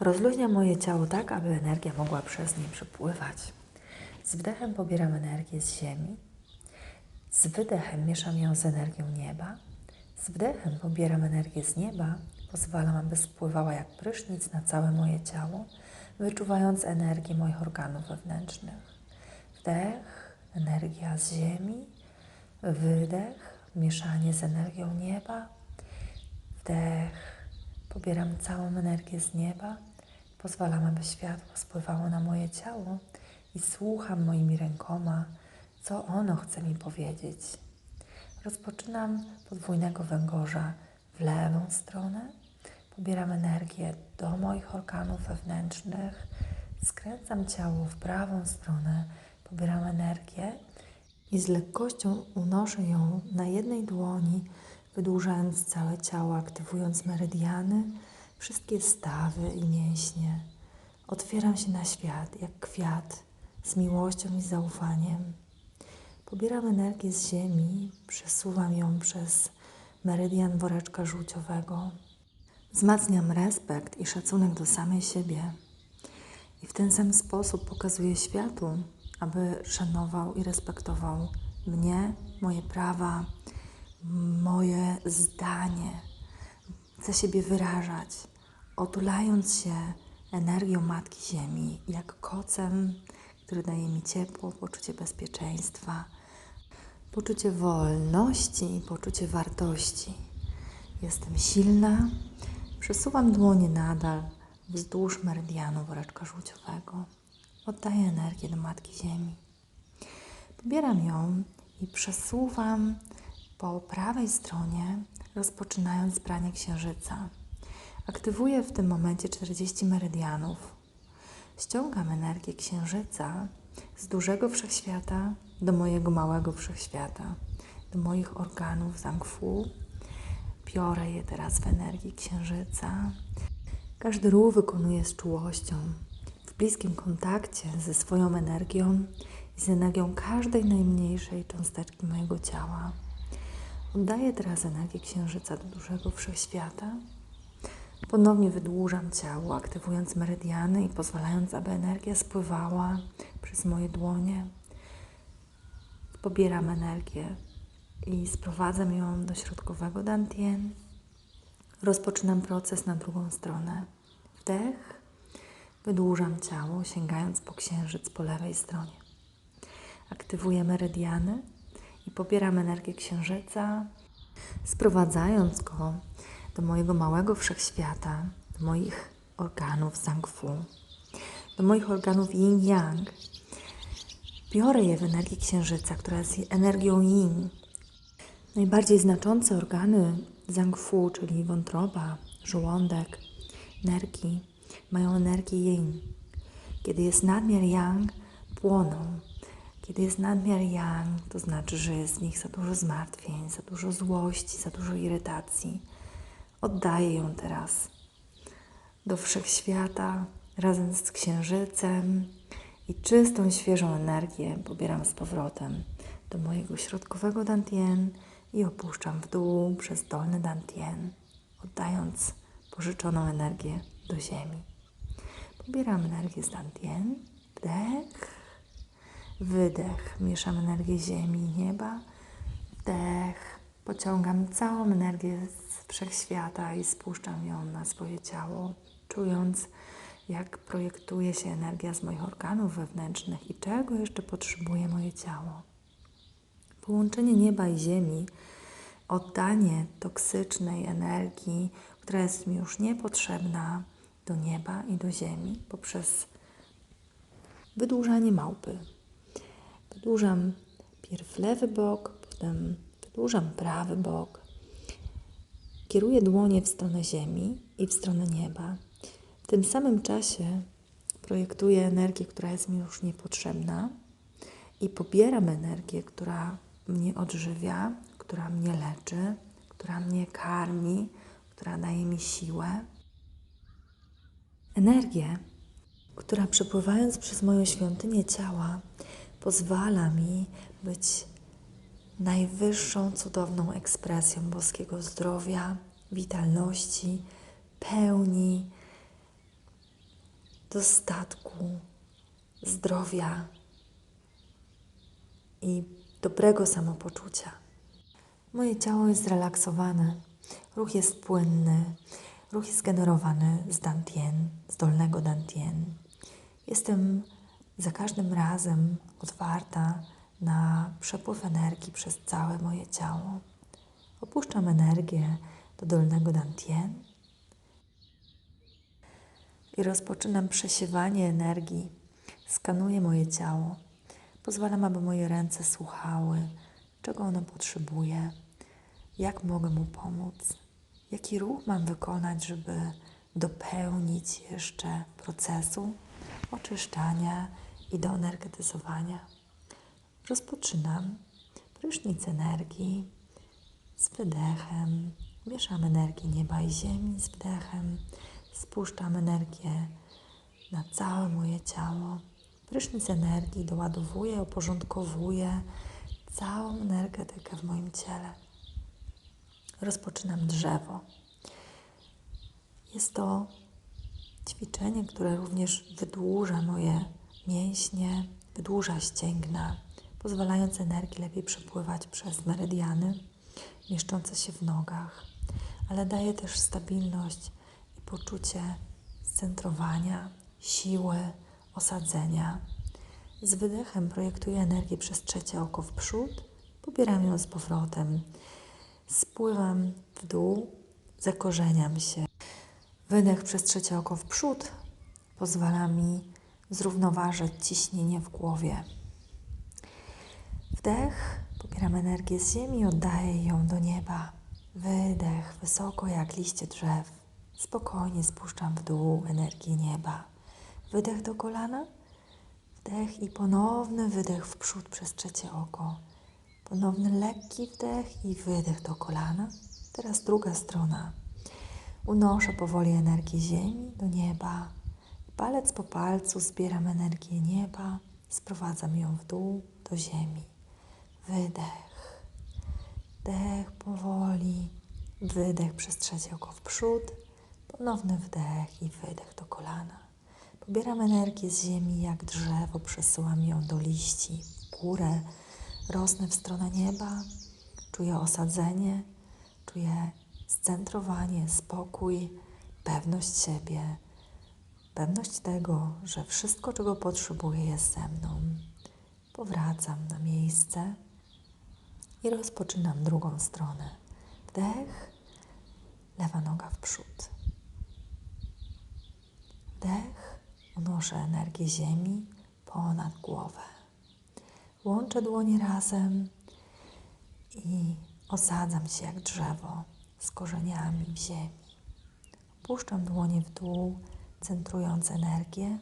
Rozluźniam moje ciało tak, aby energia mogła przez nie przepływać. Z wdechem pobieram energię z ziemi. Z wydechem mieszam ją z energią nieba. Z wdechem pobieram energię z nieba. Pozwalam, aby spływała jak prysznic na całe moje ciało, wyczuwając energię moich organów wewnętrznych. Wdech, energia z ziemi. Wydech, mieszanie z energią nieba. Wdech, pobieram całą energię z nieba. Pozwalam, aby światło spływało na moje ciało i słucham moimi rękoma, co ono chce mi powiedzieć. Rozpoczynam podwójnego węgorza w lewą stronę. Pobieram energię do moich organów wewnętrznych. Skręcam ciało w prawą stronę. Pobieram energię i z lekkością unoszę ją na jednej dłoni, wydłużając całe ciało, aktywując meridiany, wszystkie stawy i mięśnie. Otwieram się na świat jak kwiat, z miłością i zaufaniem. Pobieram energię z ziemi, przesuwam ją przez meridian woreczka żółciowego. Wzmacniam respekt i szacunek do samej siebie. I w ten sam sposób pokazuję światu, aby szanował i respektował mnie, moje prawa, moje zdanie. Chcę siebie wyrażać, otulając się energią Matki Ziemi, jak kocem, który daje mi ciepło, poczucie bezpieczeństwa, poczucie wolności i poczucie wartości. Jestem silna, przesuwam dłonie nadal wzdłuż meridianu woreczka żółciowego. Oddaję energię do Matki Ziemi. Pobieram ją i przesuwam po prawej stronie, rozpoczynając pranie księżyca. Aktywuję w tym momencie 40 meridianów. Ściągam energię księżyca z dużego wszechświata do mojego małego wszechświata, do moich organów zangfu. Biorę je teraz w energii księżyca. Każdy ruch wykonuję z czułością, w bliskim kontakcie ze swoją energią i z energią każdej najmniejszej cząsteczki mojego ciała. Oddaję teraz energię księżyca do dużego wszechświata. Ponownie wydłużam ciało, aktywując meridiany i pozwalając, aby energia spływała przez moje dłonie. Pobieram energię i sprowadzam ją do środkowego dantien. Rozpoczynam proces na drugą stronę. Wdech, wydłużam ciało, sięgając po księżyc po lewej stronie. Aktywuję meridiany i pobieram energię księżyca, sprowadzając go do mojego małego wszechświata, do moich organów zangfu, do moich organów yin-yang. Biorę je w energię księżyca, która jest energią yin. Najbardziej znaczące organy zangfu, czyli wątroba, żołądek, nerki, mają energię yin. Kiedy jest nadmiar yang, płoną. Kiedy jest nadmiar yang, to znaczy, że jest w nich za dużo zmartwień, za dużo złości, za dużo irytacji. Oddaję ją teraz do wszechświata razem z księżycem i czystą, świeżą energię pobieram z powrotem do mojego środkowego dantien i opuszczam w dół przez dolny dantien, oddając pożyczoną energię do ziemi. Pobieram energię z dantien, wdech, wydech, mieszam energię ziemi i nieba, wdech, pociągam całą energię z wszechświata i spuszczam ją na swoje ciało, czując, jak projektuje się energia z moich organów wewnętrznych i czego jeszcze potrzebuje moje ciało. Połączenie nieba i ziemi, oddanie toksycznej energii, która jest mi już niepotrzebna do nieba i do ziemi poprzez wydłużanie małpy. Wydłużam pierw lewy bok, potem wydłużam prawy bok. Kieruję dłonie w stronę ziemi i w stronę nieba. W tym samym czasie projektuję energię, która jest mi już niepotrzebna i pobieram energię, która mnie odżywia, która mnie leczy, która mnie karmi, która daje mi siłę. Energię, która przepływając przez moją świątynię ciała, pozwala mi być najwyższą, cudowną ekspresją boskiego zdrowia, witalności, pełni, dostatku, zdrowia i dobrego samopoczucia. Moje ciało jest zrelaksowane, ruch jest płynny, ruch jest generowany z dantien, z dolnego dantien. Jestem za każdym razem otwarta na przepływ energii przez całe moje ciało. Opuszczam energię do dolnego dantien i rozpoczynam przesiewanie energii. Skanuję moje ciało. Pozwalam, aby moje ręce słuchały, czego ono potrzebuje, jak mogę mu pomóc, jaki ruch mam wykonać, żeby dopełnić jeszcze procesu oczyszczania i doenergetyzowania. Rozpoczynam prysznic energii z wydechem. Mieszam energię nieba i ziemi z wdechem. Spuszczam energię na całe moje ciało. Prysznic energii doładowuje, oporządkowuje całą energetykę w moim ciele. Rozpoczynam drzewo. Jest to ćwiczenie, które również wydłuża moje mięśnie, wydłuża ścięgna, pozwalając energii lepiej przepływać przez meridiany mieszczące się w nogach, ale daje też stabilność i poczucie scentrowania, siły, osadzenia. Z wydechem projektuję energię przez trzecie oko w przód, pobieram ją z powrotem, spływam w dół, zakorzeniam się. Wydech przez trzecie oko w przód pozwala mi zrównoważyć ciśnienie w głowie. Wdech, pobieram energię z ziemi, oddaję ją do nieba. Wydech, wysoko jak liście drzew. Spokojnie spuszczam w dół energię nieba. Wydech do kolana, wdech i ponowny wydech w przód przez trzecie oko. Ponowny lekki wdech i wydech do kolana. Teraz druga strona. Unoszę powoli energię ziemi do nieba. Palec po palcu zbieram energię nieba, sprowadzam ją w dół do ziemi. Wydech. Wdech powoli. Wydech przez trzecie oko w przód. Ponowny wdech i wydech do kolana. Pobieram energię z ziemi jak drzewo, przesyłam ją do liści, w górę, rosnę w stronę nieba, czuję osadzenie, czuję scentrowanie, spokój, pewność siebie, pewność tego, że wszystko, czego potrzebuję, jest ze mną. Powracam na miejsce i rozpoczynam drugą stronę. Wdech, lewa noga w przód. Wdech, unoszę energię ziemi ponad głowę. Łączę dłonie razem i osadzam się jak drzewo z korzeniami w ziemi. Puszczam dłonie w dół, centrując energię.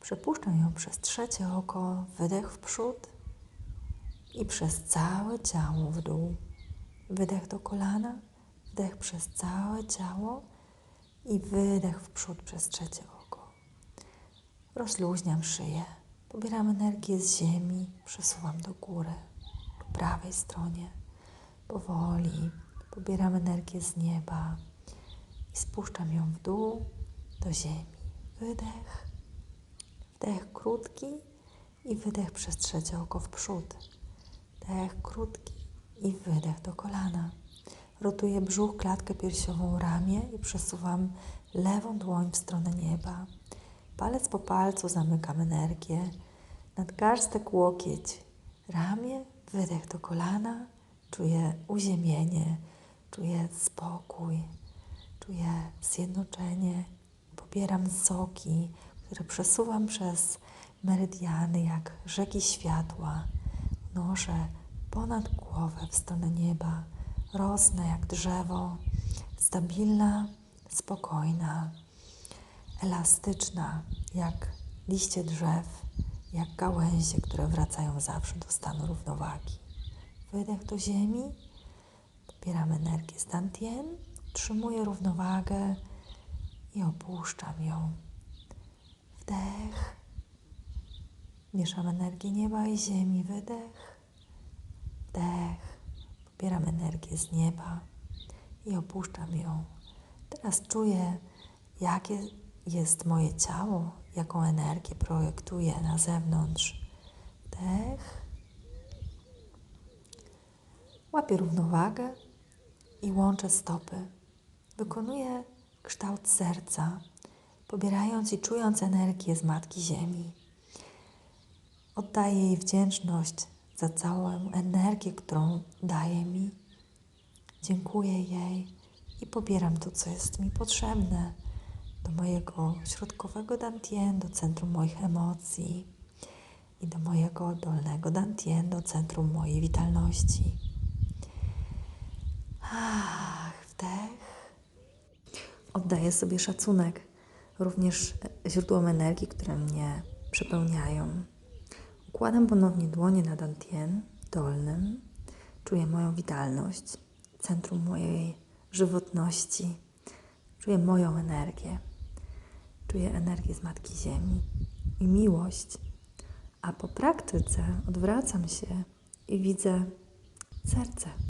Przepuszczam ją przez trzecie oko, wydech w przód i przez całe ciało w dół. Wydech do kolana, wdech przez całe ciało i wydech w przód przez trzecie oko. Rozluźniam szyję. Pobieram energię z ziemi, przesuwam do góry, po prawej stronie. Powoli pobieram energię z nieba i spuszczam ją w dół do ziemi. Wydech, wdech krótki i wydech przez trzecie oko w przód. Wdech krótki i wydech do kolana. Rotuję brzuch, klatkę piersiową, ramię i przesuwam lewą dłoń w stronę nieba. Palec po palcu zamykam energię. Nadgarstek, łokieć, ramię, wydech do kolana. Czuję uziemienie, czuję spokój, czuję zjednoczenie. Pobieram soki, które przesuwam przez meridiany jak rzeki światła. Noszę ponad głowę w stronę nieba. Rosnę jak drzewo, stabilna, spokojna, elastyczna, jak liście drzew, jak gałęzie, które wracają zawsze do stanu równowagi. Wydech do ziemi, pobieram energię z dantien, trzymuję równowagę i opuszczam ją. Wdech, mieszam energię nieba i ziemi, wydech, wdech, pobieram energię z nieba i opuszczam ją. Teraz czuję, jakie jest moje ciało, jaką energię projektuję na zewnątrz. Wdech. Łapię równowagę i łączę stopy. Wykonuję kształt serca, pobierając i czując energię z Matki Ziemi. Oddaję jej wdzięczność za całą energię, którą daje mi. Dziękuję jej i pobieram to, co jest mi potrzebne do mojego środkowego dantien, do centrum moich emocji i do mojego dolnego dantien, do centrum mojej witalności. Wdech. Oddaję sobie szacunek również źródłom energii, które mnie przepełniają. Układam ponownie dłonie na dantien dolnym. Czuję moją witalność, centrum mojej żywotności. Czuję moją energię. Czuję energię z Matki Ziemi i miłość. A po praktyce odwracam się i widzę serce.